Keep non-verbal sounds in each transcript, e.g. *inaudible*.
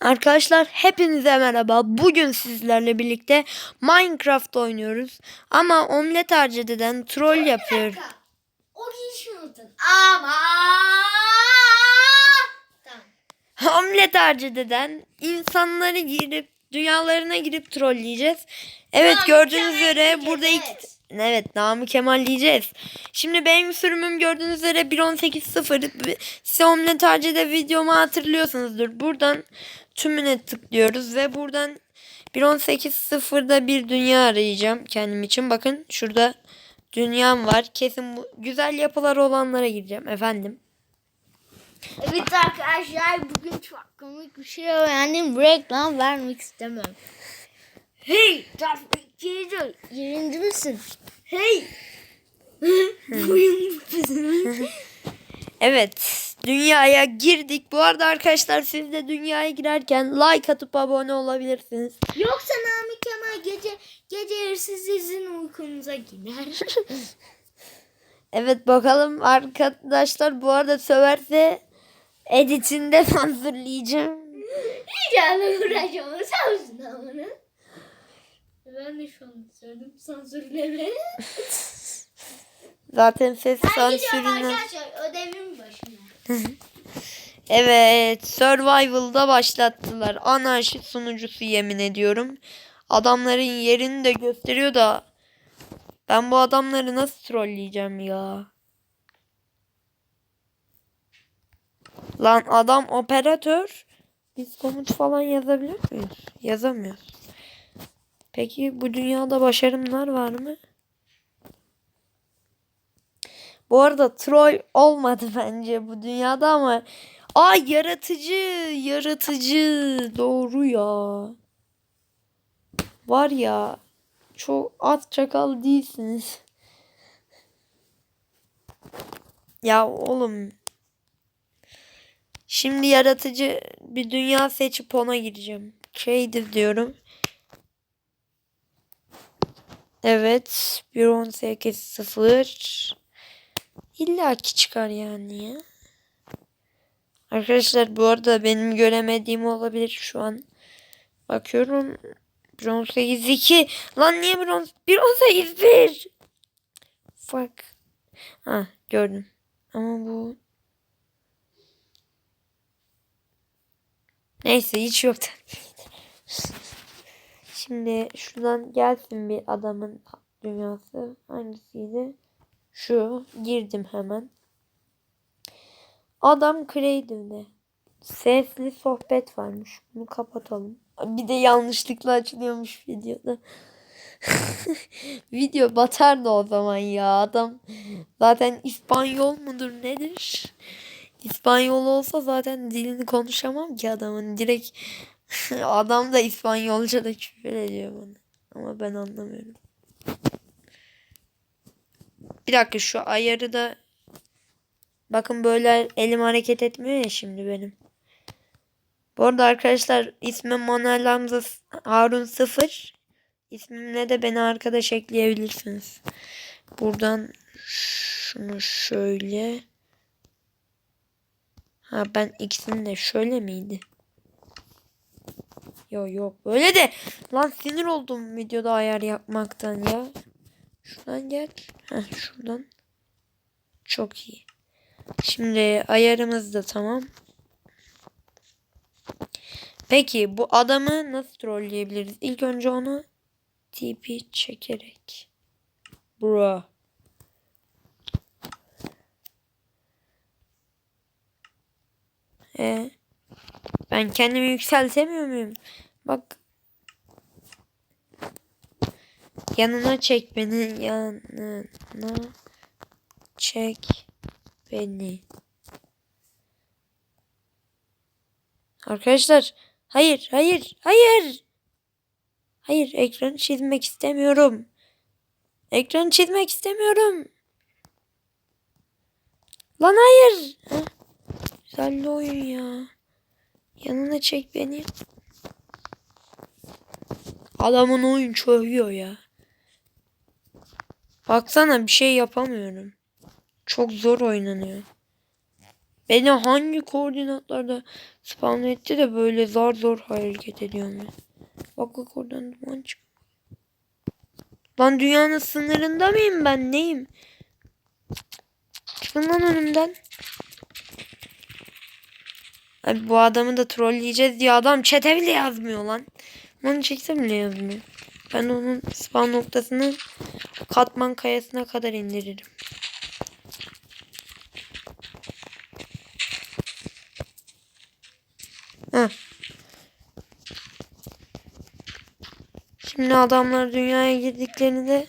Arkadaşlar hepinize merhaba. Bugün sizlerle birlikte Minecraft oynuyoruz. Ama omlet harcadeden troll yapıyor. O unutun. Ama. Tamam. *laughs* omlet harcadeden insanları girip dünyalarına girip trolleyeceğiz. Evet Namık gördüğünüz Kemal üzere diyeceğiz, burada iki... evet. Evet Namık Kemal diyeceğiz. Şimdi benim sürümüm gördüğünüz üzere 1.18.0. Size omlet harcada videomu hatırlıyorsunuzdur. Buradan tümüne tıklıyoruz ve buradan 1.18.0'da bir dünya arayacağım kendim için. Bakın şurada dünyam var. Kesin bu güzel yapılar olanlara gireceğim efendim. Evet arkadaşlar bugün çok komik bir şey öğrendim. Reklam vermek istemem. Hey Trafikçici yerinde misin? Hey. *laughs* Musun? Evet dünyaya girdik. Bu arada arkadaşlar siz de dünyaya girerken like atıp abone olabilirsiniz. Yoksa Nami Kemal gece gece hırsız izin uykunuza girer. *laughs* Evet bakalım arkadaşlar bu arada söverse editinde sansürleyeceğim. Öyle uğraşamam. Sağ olsun amına. Ben de şu an söyledim sansürleme. Zaten ses sansürüne. arkadaşlar ödevimin başına. *laughs* Evet survival'da başlattılar. Anarşi sunucusu yemin ediyorum. Adamların yerini de gösteriyor da ben bu adamları nasıl trolleyeceğim ya? Lan adam operatör. Biz komut falan yazabiliyor muyuz? Yazamıyoruz. Peki bu dünyada başarımlar var mı? Bu arada troll olmadı *laughs* bence bu dünyada ama Ay yaratıcı, yaratıcı. Doğru ya. Var ya çok at çakal değilsiniz. Ya oğlum. Şimdi yaratıcı bir dünya seçip ona gireceğim. Creative diyorum. Evet. 1.18.0 İlla ki çıkar yani ya. Arkadaşlar bu arada benim göremediğim olabilir şu an. Bakıyorum. 1.18.2 Lan niye 1.18.1 Fuck. Ha gördüm. Ama bu Neyse hiç yok. *laughs* Şimdi şuradan gelsin bir adamın dünyası. Hangisiydi? Şu. Girdim hemen. Adam Creative'de. Sesli sohbet varmış. Bunu kapatalım. Bir de yanlışlıkla açılıyormuş videoda. *laughs* Video batardı o zaman ya. Adam zaten İspanyol mudur nedir? İspanyol olsa zaten dilini konuşamam ki adamın. Direkt *laughs* adam da İspanyolca da küfür ediyor bana. Ama ben anlamıyorum. Bir dakika şu ayarı da Bakın böyle elim hareket etmiyor ya şimdi benim. Bu arada arkadaşlar ismim Manuel Hamza Harun 0. İsmimle de beni arkadaş ekleyebilirsiniz. Buradan şunu şöyle. Ha ben ikisini de şöyle miydi? Yok yok böyle de lan sinir oldum videoda ayar yapmaktan ya. Şuradan gel. Heh, şuradan. Çok iyi. Şimdi ayarımız da tamam. Peki bu adamı nasıl trolleyebiliriz? İlk önce onu TP çekerek. Bro. E ben kendimi yükseltemiyor muyum? Bak. Yanına çek beni. Yanına çek beni. Arkadaşlar hayır hayır hayır. Hayır ekranı çizmek istemiyorum. Ekranı çizmek istemiyorum. Lan hayır. Güzel oyun ya. Yanına çek beni. Adamın oyun çöküyor ya. Baksana bir şey yapamıyorum. Çok zor oynanıyor. Beni hangi koordinatlarda spawn etti de böyle zar zor hareket ediyorum. Bak bak oradan duman çık. Lan dünyanın sınırında mıyım ben neyim? Çıkın lan önümden. Abi bu adamı da trolleyeceğiz diye adam çete bile yazmıyor lan. Onu çeksem bile yazmıyor. Ben onun spawn noktasını katman kayasına kadar indiririm. Heh. Şimdi adamlar dünyaya girdiklerinde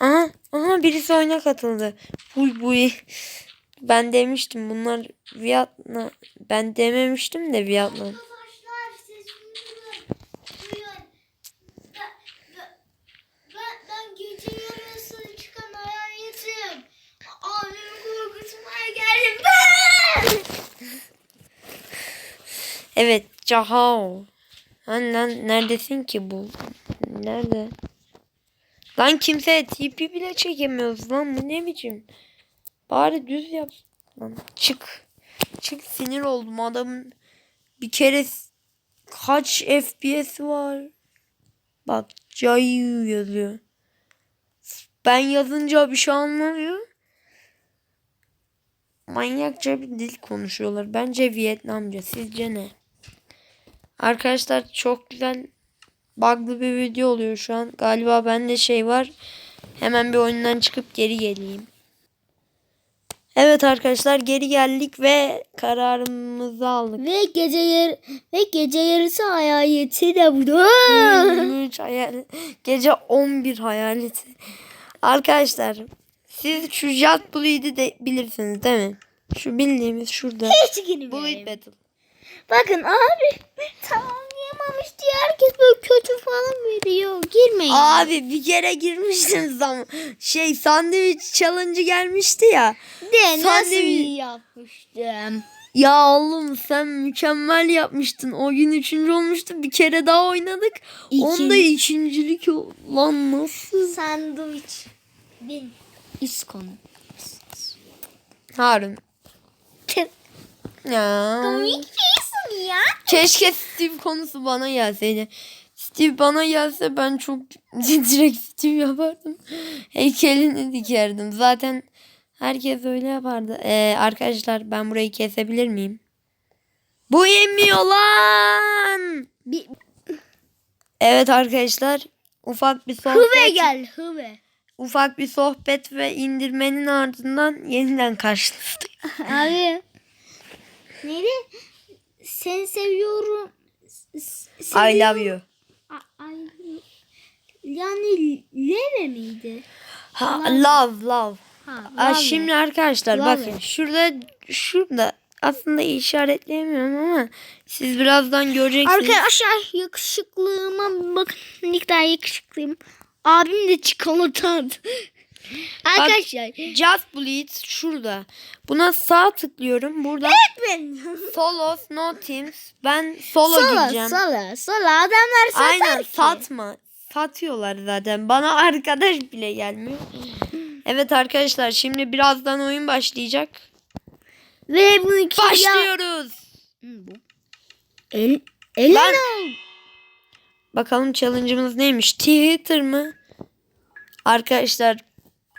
Aha, aha birisi oyuna katıldı. Buy buy. Ben demiştim bunlar Vietnam. Ben dememiştim de Vietnam. Arkadaşlar sesimi duyun. Duyun. Ben, ben, ben, ben gece yarısı çıkan hayaletim. Abimi korkutmaya geldim. Ben! Evet Cahao. Lan lan neredesin ki bu? Nerede? Lan kimseye TP bile çekemiyoruz lan bu ne biçim? Bari düz yap. Lan çık. Çık sinir oldum adamın bir kere kaç FPS var? Bak Cayu yazıyor. Ben yazınca bir şey anlamıyor. Manyakça bir dil konuşuyorlar. Bence Vietnamca. Sizce ne? Arkadaşlar çok güzel bug'lı bir video oluyor şu an. Galiba bende şey var. Hemen bir oyundan çıkıp geri geleyim. Evet arkadaşlar geri geldik ve kararımızı aldık. Ve gece yar ve gece yarısı hayaleti de bu. 23 hayal gece 11 hayaleti. Arkadaşlar siz şu Jet Blue'yu de bilirsiniz değil mi? Şu bildiğimiz şurada. Hiç girmiyorum. Battle. Bakın abi tamamlayamamış diye herkes böyle kötü falan veriyor. Girmeyin. Abi bir kere girmiştiniz ama şey sandviç challenge gelmişti ya. de nasıl yapmıştım? Ya oğlum sen mükemmel yapmıştın. O gün üçüncü olmuştu. Bir kere daha oynadık. Onda ikincilik o- lan nasıl? Sandviç. Bin. Üst konu. Harun. Ya. Komik ya. Keşke Steve konusu bana gelseydi. Steve bana gelse ben çok *laughs* direkt Steve yapardım. Heykelini dikerdim. Zaten herkes öyle yapardı. Ee, arkadaşlar ben burayı kesebilir miyim? Bu yemiyor lan. Bir, Evet arkadaşlar ufak bir sohbet. hıve gel hıve. Ufak bir sohbet ve indirmenin ardından yeniden karşılaştık. Abi. Neydi? Seni seviyorum. S- I seviyorum. love you. A- ay- yani leve miydi? Ha, love love. Ha, love. şimdi arkadaşlar Love bakın it. şurada şurada aslında işaretleyemiyorum ama siz birazdan göreceksiniz. Arkadaşlar yakışıklığıma bakın ne kadar yakışıklıyım. Abim de çikolata Arkadaşlar. Just Bleed şurada. Buna sağ tıklıyorum. Burada ben. *laughs* Solos No Teams. Ben solo, Sola gideceğim. sola sola adamlar satar Aynen ki. satma. Satıyorlar zaten. Bana arkadaş bile gelmiyor. Evet arkadaşlar şimdi birazdan oyun başlayacak. Ve kim ya- Başlıyoruz. El, elini Ben- al. Bakalım challenge'ımız neymiş? Twitter mı? Arkadaşlar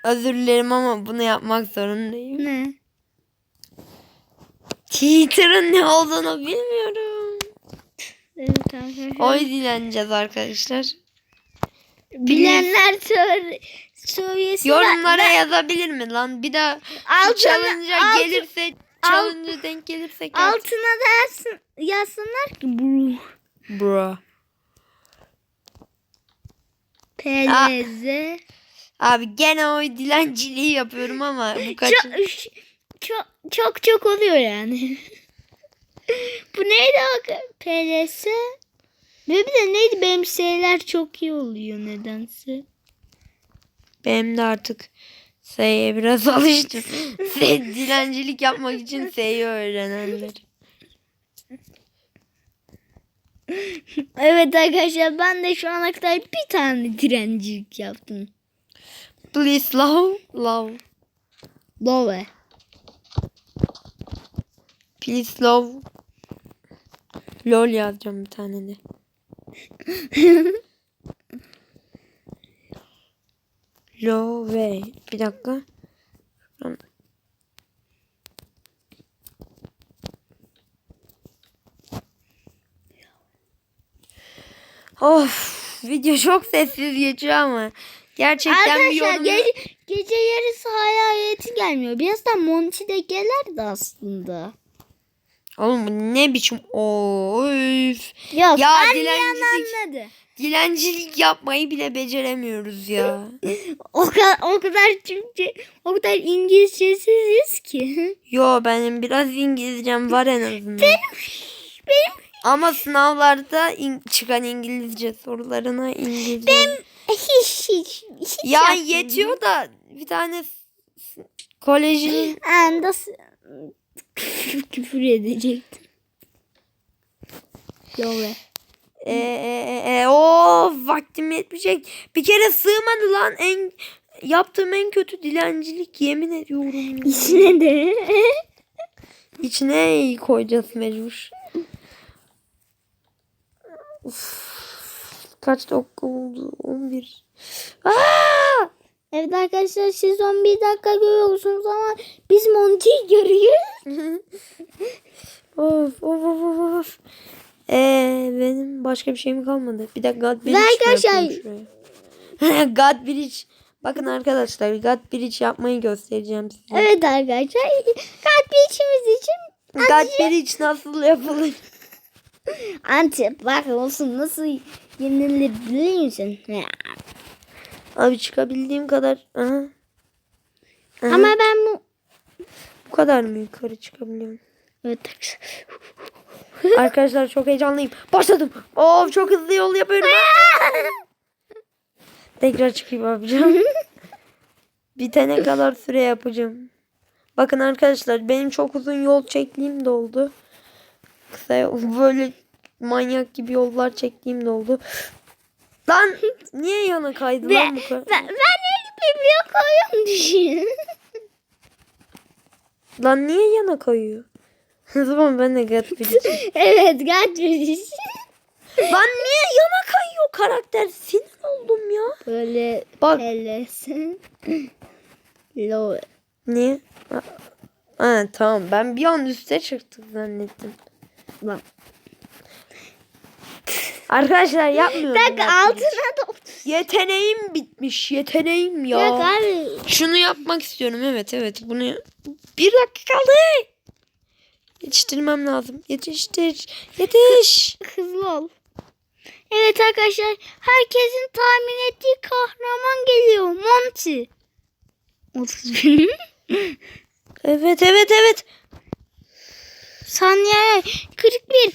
özür dilerim ama bunu yapmak zorundayım. Ne? Twitter'ın ne olduğunu bilmiyorum. Evet arkadaşlar. Oy dileneceğiz arkadaşlar. Bilenler söyle, söylesin. Yorumlara Ben- yazabilir mi lan? Bir daha Altına- challenge'a alt- gelirse challenge'a denk gelirsek altına da yazsın, yazsınlar ki bu. Bro. PLZ. Abi gene oy dilenciliği yapıyorum ama bu kaç Çok, çok, çok çok oluyor yani. *laughs* bu neydi bak? PLS. Ve bir de neydi benim şeyler çok iyi oluyor nedense. benim de artık S'ye biraz *laughs* alıştım. S dilencilik yapmak için S'yi öğrenenler. Evet arkadaşlar ben de şu ana kadar bir tane direncilik yaptım. Please love, love. Love. Please love. LOL yazacağım bir tane de. *laughs* Love. Bir dakika. Of video çok sessiz geçiyor ama gerçekten bir Arkadaşlar yorum gece, gece yarısı hayaleti gelmiyor. Birazdan Monty de gelerdi aslında. Oğlum bu ne biçim Of. Yok Ya anlayan dilencilik. anladı. Dilencilik yapmayı bile beceremiyoruz ya. *laughs* O kadar, o kadar Türkçe, o kadar İngilizcesiziz ki. Yo benim biraz İngilizcem var en azından. benim Ama sınavlarda in- çıkan İngilizce sorularına İngilizce. Hiç hiç hiç ya yapmadım. yetiyor da bir tane s- kolejin Anda küfür edecektim. Love. e, e, e, e, o vaktim yetmeyecek. Bir kere sığmadı lan en yaptığım en kötü dilencilik yemin ediyorum. İçine de. İçine koyacağız mecbur. Uf. Kaç dakika oldu? 11. Aa! Evet arkadaşlar siz 11 dakika görüyorsunuz ama biz Monty'yi görüyoruz. *laughs* of of of of. Ee, benim başka bir şeyim kalmadı. Bir de God Bridge arkadaşlar-. *laughs* God Bridge. Bakın arkadaşlar God Bridge yapmayı göstereceğim size. Evet arkadaşlar. Kalp içimiz için God Bridge nasıl yapılır? Anti bak olsun nasıl yenilir biliyor musun? Abi çıkabildiğim kadar. Aha. Aha. Ama ben bu Bu kadar mı yukarı çıkabiliyorum? Evet. *laughs* Arkadaşlar çok heyecanlıyım. Başladım. Of çok hızlı yol yapıyorum. *laughs* Tekrar çıkayım yapacağım. *laughs* Bitene kadar süre yapacağım. Bakın arkadaşlar benim çok uzun yol çektiğim de oldu. Kısa böyle manyak gibi yollar çektiğim de oldu. Lan niye yana kaydı lan bu kadar? ben, ben gibi bir koyuyorum düşün. Lan niye yana kayıyor? *laughs* O zaman ben de gat bileceğim. evet gerçekten. Lan niye yana kayıyor karakter? Sinir oldum ya. Böyle Bak ellesin. Low. Niye? Ha, ha, tamam ben bir an üste çıktık zannettim. Bak. Arkadaşlar yapmıyorum. Bak altına da Yeteneğim bitmiş. Yeteneğim ya. Bak abi. Şunu yapmak istiyorum. Evet evet. Bunu bir dakika kaldı. Yetiştirmem lazım. Yetiştir. Yetiş. Hızlı ol. Evet arkadaşlar herkesin tahmin ettiği kahraman geliyor. Monty. 31. *laughs* Evet evet evet. Saniye 41.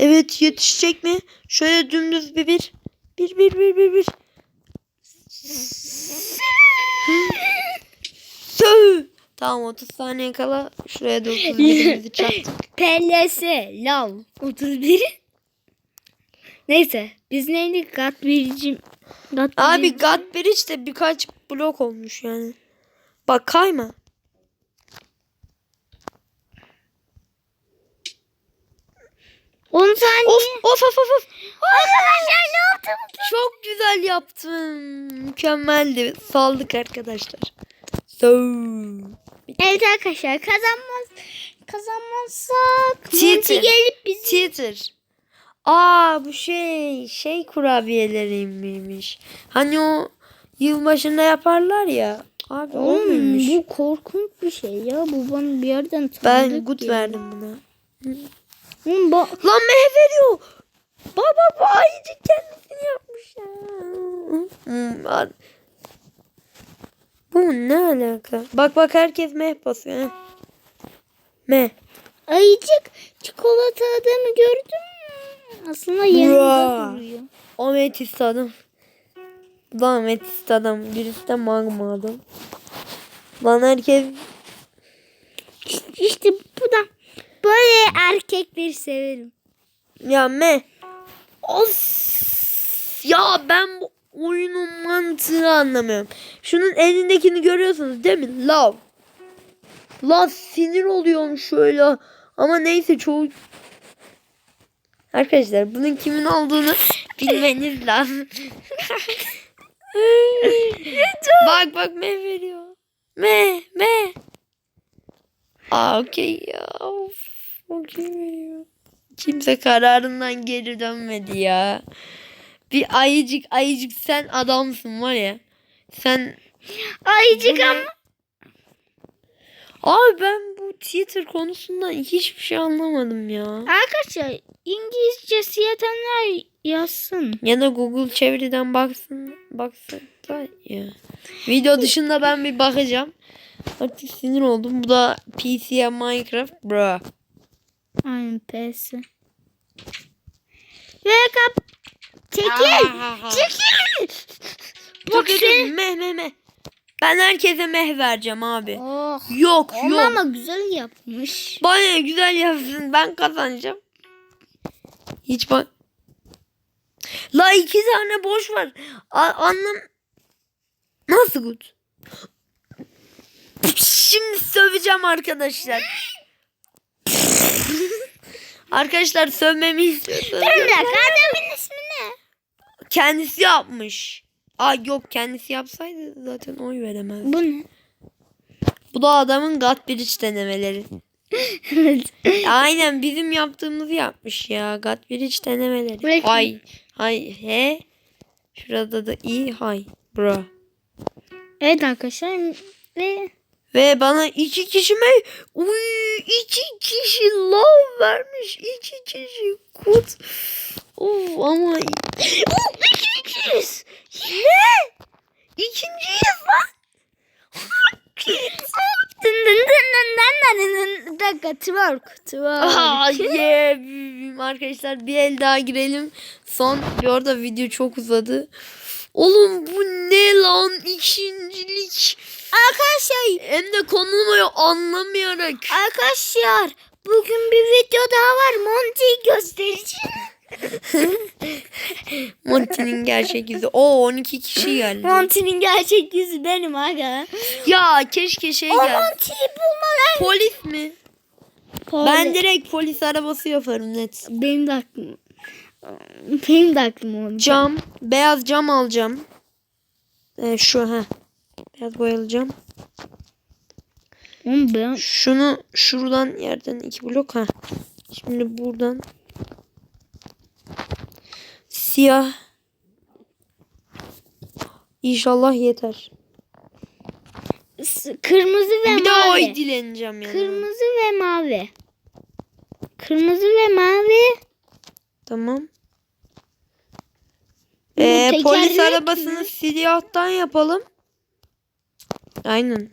Evet yetişecek mi? Şöyle dümdüz bir bir. Bir bir bir bir bir. Söv. Tamam 30 saniye kala şuraya da 31'imizi çaktık. PLS Lav 31. Neyse biz neydik? Gat biricim. Gat Abi. God Bridge de birkaç blok olmuş yani. Bak kayma. On saniye. Of of of of. of. Arkadaşlar ne yaptım? Çok güzel yaptın. Mükemmeldi. Saldık arkadaşlar. So. Evet arkadaşlar kazanmaz kazanmazsak. Monty gelip bizi Theater. Aa bu şey şey kurabiyeleriymiş. Hani o yılbaşında yaparlar ya. Abi o Oğlum, muymuş? bu korkunç bir şey ya. Bu bana bir yerden tanıdık Ben good geliyor. verdim buna. Oğlum, Lan meh veriyor. Baba bu ayıcık kendisini yapmış ya. Hmm, Bu ne alaka? Bak bak herkes meh basıyor. Meh. ayıcık çikolata adamı gördün mü? Aslında yanında duruyor. Ametist adam. Lan ametist adam. Birisi de magma adam. Lan herkes İşte böyle erkekleri severim. ya me. Of. Ya ben bu oyunun mantığını anlamıyorum. Şunun elindekini görüyorsunuz değil mi? Love. La sinir oluyorum şöyle. Ama neyse çoğu... Arkadaşlar bunun kimin olduğunu bilmeniz lazım. bak bak me veriyor. Me me. Aa okey ya. Of. Okey veriyor. Kimse kararından geri dönmedi ya. Bir ayıcık ayıcık sen adamsın var ya. Sen Ayıcık ama. Abi ben bu Twitter konusundan hiçbir şey anlamadım ya. Arkadaşlar İngilizcesi yetenler yazsın. Ya da Google çeviriden baksın baksın da ya. Video dışında ben bir bakacağım. Artık sinir oldum. Bu da PC'ye Minecraft bro. Aynen P'si. Ve kap. Çekil. *laughs* Çekil. Bak sen. Meh meh meh. Ben herkese meh vereceğim abi. Oh. Yok Ama yok. ama güzel yapmış. Bana güzel yapsın. Ben kazanacağım. Hiç bak. La iki tane boş var. A- anlam. Nasıl gut? Şimdi söveceğim arkadaşlar. Arkadaşlar sövmemi istiyorsanız. Dur bir dakika adamın ismi ne? Kendisi yapmış. Aa yok kendisi yapsaydı zaten oy veremez. Bu ne? Bu da adamın God Bridge denemeleri. *laughs* Aynen bizim yaptığımızı yapmış ya. God Bridge denemeleri. Bırakın. Hay. Hay. He. Şurada da i hay. Bro. evet arkadaşlar ve Ve bana iki kişi mi? Uy iki kişi love vermiş. iki kişi kut. Of ama. Oh, iki kişiyiz. Ne? İkinciyiz lan. dakika twerk twerk. Yeah. Arkadaşlar bir el daha girelim. Son. Bir orada video çok uzadı. Oğlum bu ne lan ikincilik. Arkadaşlar Hem de konumu anlamayarak. arkadaşlar bugün bir video daha var Monty'yi göstereceğim. *laughs* Monty'nin gerçek yüzü. O 12 kişi geldi. Monty'nin gerçek yüzü benim aga. Ya keşke şey O geldi. Monty'yi bulmalar. Polis mi? Ben direkt polis arabası yaparım net. benim de aklım. Benim de aklım oldu. Cam. Beyaz cam alacağım. Ee, şu ha. Beyaz boyalı cam. Oğlum ben Şunu şuradan yerden iki blok ha. Şimdi buradan siyah. İnşallah yeter. Kırmızı ve bir mavi. oy dileneceğim yani. Kırmızı ve mavi. Kırmızı ve mavi. Tamam. Ee, polis arabasını mi? siyahtan yapalım. Aynen.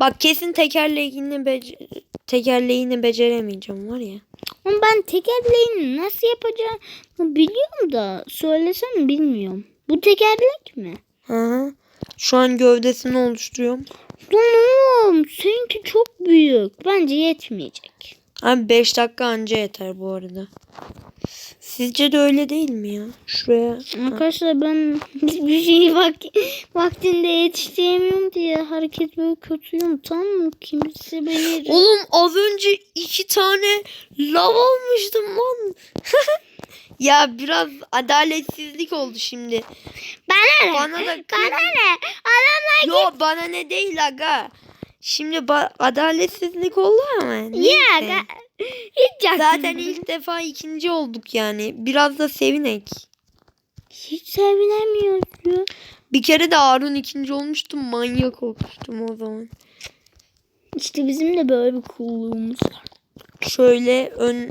Bak kesin tekerleğini bece- tekerleğini beceremeyeceğim var ya. Ama ben tekerleğini nasıl yapacağımı biliyorum da söylesem bilmiyorum. Bu tekerlek mi? Hı hı. Şu an gövdesini oluşturuyorum. Oğlum seninki çok büyük. Bence yetmeyecek. Abi 5 dakika anca yeter bu arada. Sizce de öyle değil mi ya? Şuraya. Arkadaşlar ben hiçbir şeyi vak vaktinde yetiştiremiyorum diye hareket böyle kötüyüm. Tamam mı? Kimse beni... Oğlum az önce iki tane lav almıştım lan. *laughs* ya biraz adaletsizlik oldu şimdi. Bana ne? Bana da Bana ne? Adamlar Yo bana ne değil aga. Şimdi ba- adaletsizlik oldu ama. ya neyse. Hiç Zaten ilk defa ikinci olduk yani. Biraz da sevinek. Hiç sevinemiyoruz ya. Bir kere de Harun ikinci olmuştum. Manyak olmuştum o zaman. İşte bizim de böyle bir kulluğumuz var. Şöyle ön...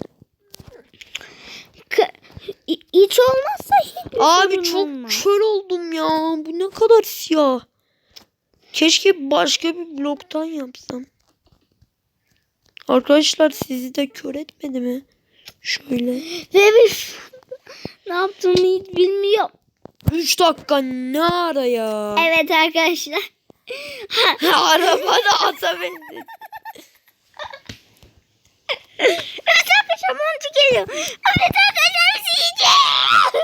K- hiç olmazsa hiç Abi çok olmaz. kör oldum ya. Bu ne kadar siyah. Keşke başka bir bloktan yapsam. Arkadaşlar sizi de kör etmedi mi? Şöyle. Ve biz ne yaptığımı hiç bilmiyorum. 3 dakika ne ara ya? Evet arkadaşlar. *laughs* Araba da ata bindi. Evet arkadaşlar montu geliyor. Evet arkadaşlar yiyecek.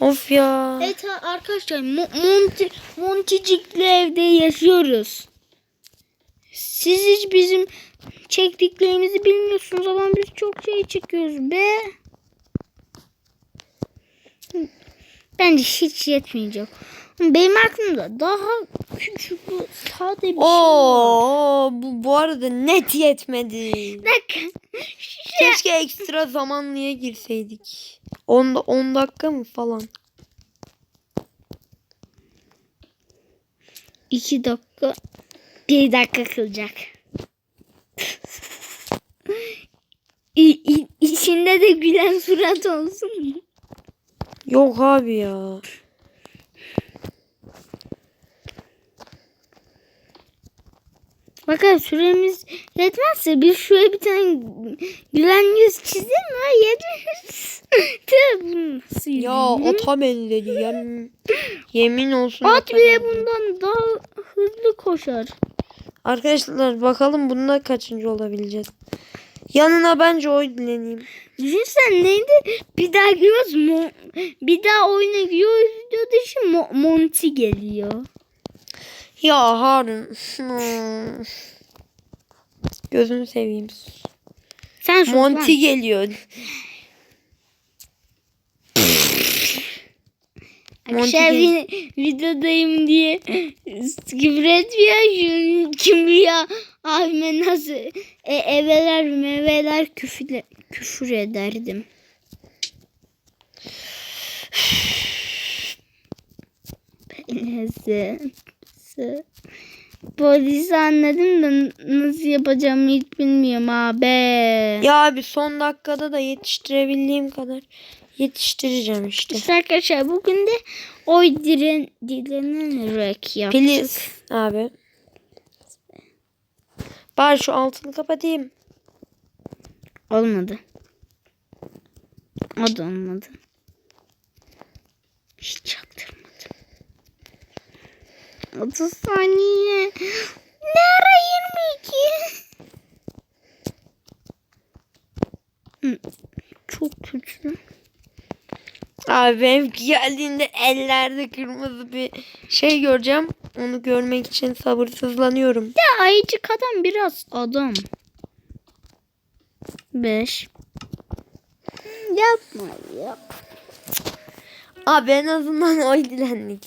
Of ya. Evet arkadaşlar Mo- Monty, Monticikli evde yaşıyoruz. Siz hiç bizim çektiklerimizi bilmiyorsunuz ama biz çok şey çekiyoruz be. Bence hiç yetmeyecek. Benim aklımda daha küçük sade bir şey var. Oo, bu, bu arada net yetmedi. *laughs* Bak. Keşke ekstra zamanlıya girseydik. 10 10 dakika mı falan? İki dakika. Bir dakika kılacak. İçinde de gülen surat olsun mu? Yok abi ya. Bakın süremiz yetmezse biz şuraya bir tane gülen yüz çizelim ha *laughs* nasıl Ya yürüyor? ata benzedi. Yem, yemin olsun. At bile bundan daha hızlı koşar. Arkadaşlar bakalım bunda kaçıncı olabileceğiz. Yanına bence oy dileneyim. Düşünsen neydi? Bir daha giriyoruz. Mo- bir daha oyuna giriyoruz videoda için Mo- Monty geliyor. Ya Harun. Gözünü seveyim. Sen Monty geliyor. Gel- yine videodayım diye küfür etmiyor. Şu Kimya abime nasıl e, eveler meveler küfür, küfür ederdim. Polisi anladım da nasıl yapacağımı hiç bilmiyorum abi. Ya abi son dakikada da yetiştirebildiğim kadar yetiştireceğim işte. İşte arkadaşlar bugün de oy diren, dilenerek yaptık. Please abi. Bari şu altını kapatayım. Olmadı. O da olmadı. Hiç çaktırmadım. 30 saniye. Ne ara 22? Hı, Çok kötü. Abi benim geldiğinde ellerde kırmızı bir şey göreceğim. Onu görmek için sabırsızlanıyorum. Ya ayıcık adam biraz adam. 5. Yapma yap. Abi en azından oy dilendik.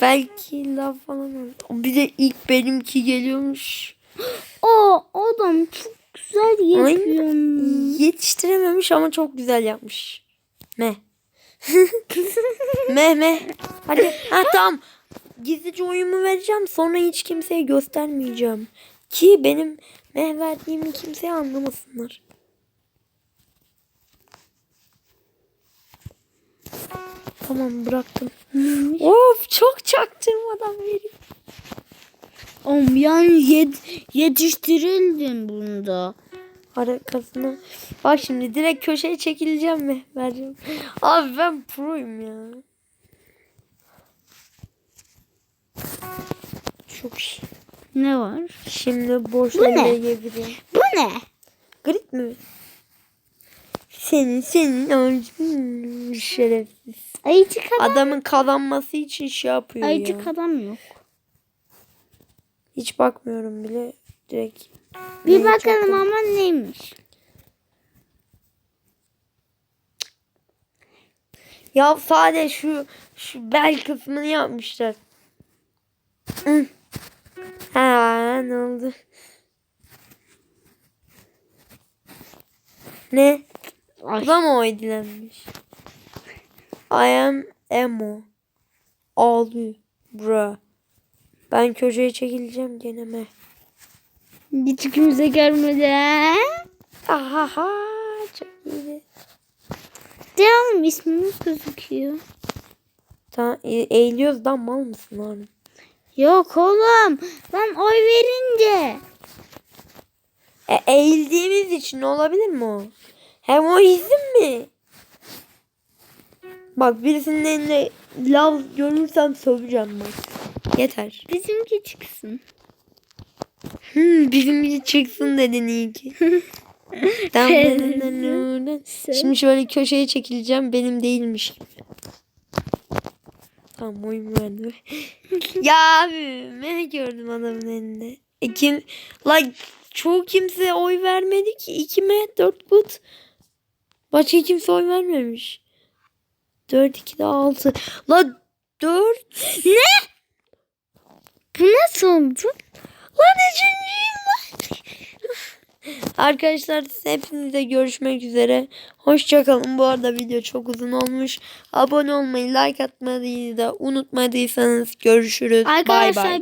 Belki laf falan olur. Bir de ilk benimki geliyormuş. *gasps* O adam çok güzel yapıyor. Yetiştirememiş ama çok güzel yapmış. Me. *laughs* me me. Hadi. Ha tamam. Gizlice oyumu vereceğim. Sonra hiç kimseye göstermeyeceğim. Ki benim meh verdiğimi kimseye anlamasınlar. Tamam bıraktım. of çok çaktırmadan vereyim. Oğlum yani yet yetiştirildin bunda. Arkasına. Bak şimdi direkt köşeye çekileceğim mi? Vereceğim. Abi ben proyum ya. Çok iyi. Ne var? Şimdi boş Bu ne? yiyebilirim. Bu ne? Grit mi? Senin senin öldüğün şerefsiz. Ayıcık adam. Adamın kazanması için şey yapıyor Ayıcık ya. adam yok. Hiç bakmıyorum bile. Direkt. Bir bakalım çaktım? ama neymiş. Ya sadece şu şu bel kısmını yapmışlar. *clears throat* Ha ne oldu? Ne? Ay. Bu da mı oy dilenmiş? I am emo. Ağlıyor. Bra. Ben köşeye çekileceğim gene mi? Hiç kimse görmedi. ha? Ahaha çok iyiydi. Devam ismimiz gözüküyor. Tamam e- eğiliyoruz da mal mısın abi? Yok oğlum. Ben oy verince. E, eğildiğimiz için olabilir mi o? Hem o izin mi? Bak birisinin eline lav görürsem söveceğim bak. Yeter. Bizimki çıksın. Hmm, bizim bir çıksın dedin iyi ki. *laughs* *laughs* Şimdi şöyle köşeye çekileceğim benim değilmiş. Tamam oyun verdi. *laughs* ya abi ne gördüm adamın elinde. E kim la çoğu kimse oy vermedi ki. 2 mi 4 gut. Başka kimse oy vermemiş. 4 2 de 6. La 4 Ne? Bu nasıl oldu? Lan üçüncüyüm. Arkadaşlar hepinize görüşmek üzere. Hoşçakalın. Bu arada video çok uzun olmuş. Abone olmayı, like atmayı da unutmadıysanız görüşürüz. Bay Arkadaşlar bay.